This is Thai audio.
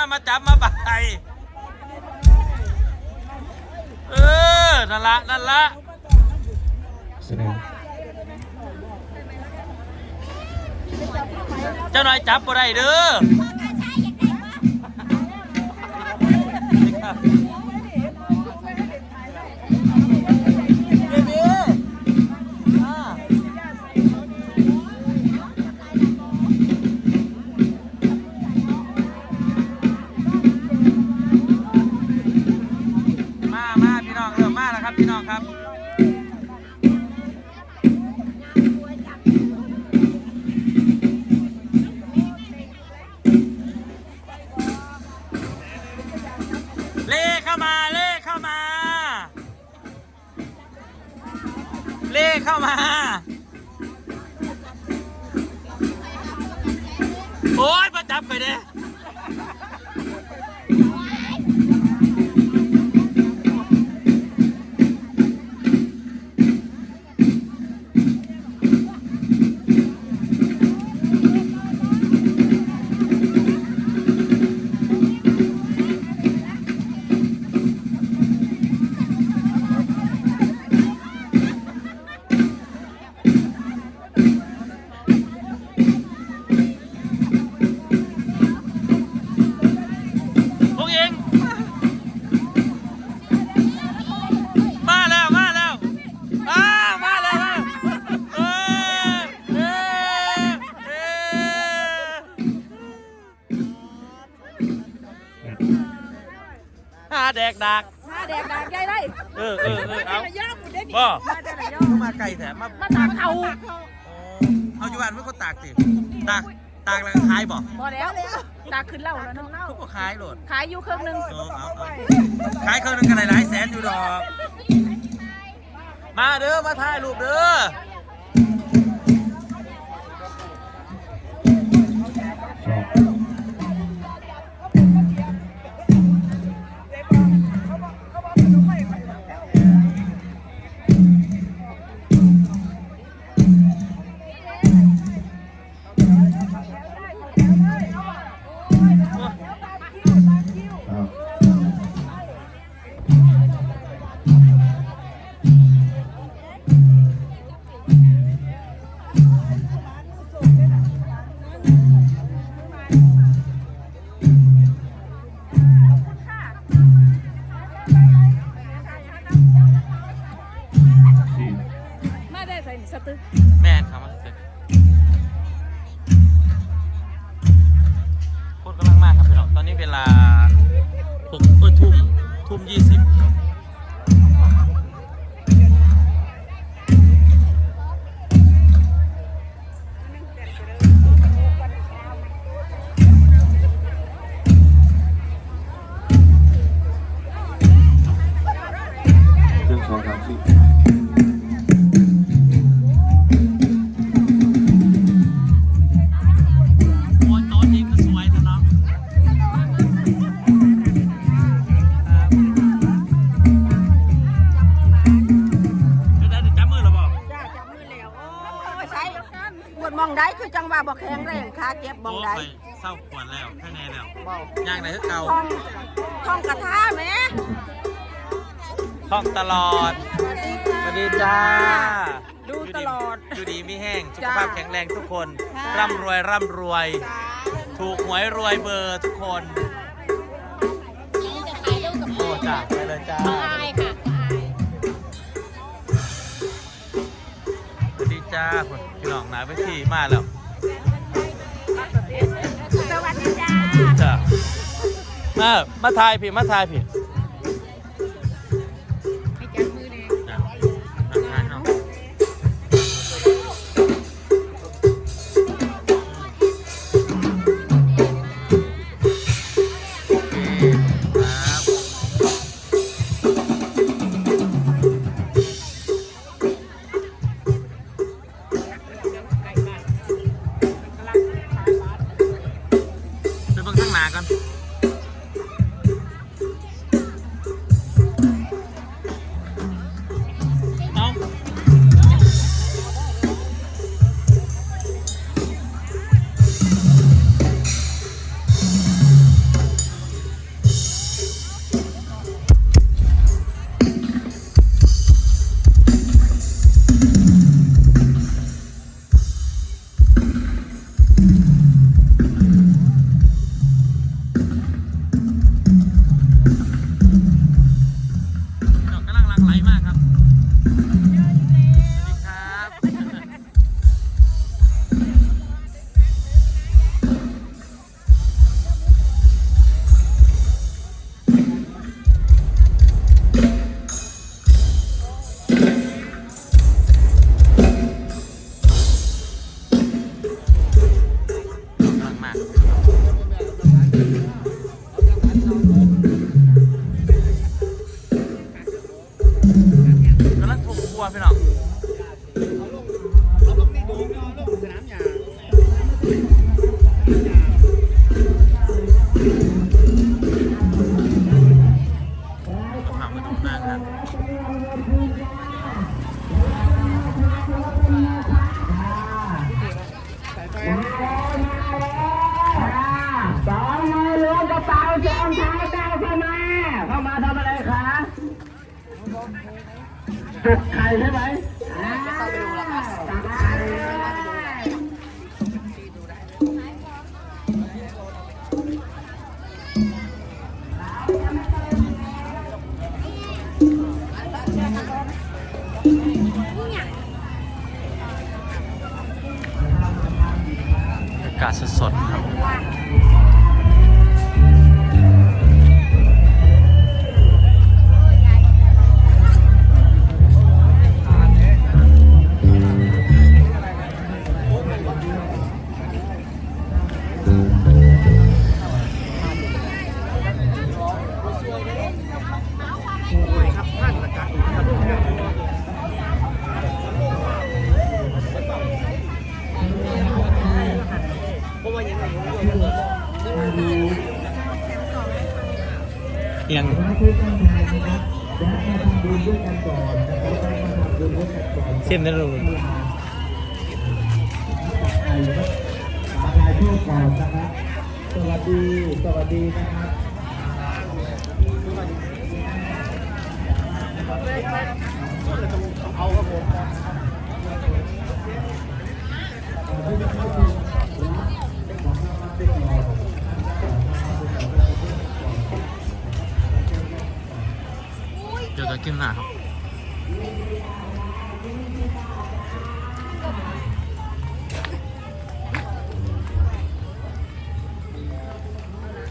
มามาจับมาไปเออนั่นละนั่นละแสดงเจ้าหน่อยจับบ่ได้เด้อ น้องครับเล่เข้ามาเล่เข้ามา เล่เข้ามา โอ๊ยมาจับไปเด้ แดกดักมาแดกดากใหญ่เลยเออเออเออเอาย่างหมดได้ดิบ่มาแต่ละย่อมาไกลแถมมามาตากเขาเอาอยู่บ้านไม่ก็ตากสิตากตากแล้วก็ขายบ่พอแล้วตากขึ้นเหล่าแล้วเนาะเขาก็ขายโหลดขายอยู่ครึ่งหนึงเออเอาเอาขายเครื่องนึงกันหลายๆแสนอยู่ดอก มาเด้อมาถ่ายรูปเด้อชอบ เจ็บมองโอ้ได้ยเศร้าปวดแล้วแค่แน่แล้วบอกย่างไหนก็เก่าท่องท่องกระทาไหมท่องตลอด สวัสดีจ้าดูตลอด อยู่ดีมีแห้ง สุขจ้าภาพแข็งแรงทุกคนค่ะร่ำรวยร่ำรวย ถูกหวยรวยเบอร์ทุกคนโอ้จ้าไปเลยจ้าอายค่ะสวัสดีจ้าคนพี่น้องหนาไปที่มาแล้ว มามาทายพี่มาทายพี่ให้จับมือเนี่ยจ้าทายเนาไปเบิ่งข้างหน้ากัน ล้วงกระเป๋าเจ้าเท้าเจ้าเข้ามาเข้ามาทำอะไรคะจุดไข่ใช่ไหม ยังเส้นนั่นลงมาถ่ายรูปก่อนนะครับสวัสดี สวัสดีนะครับเดี๋ยวจะ กินหนาครับ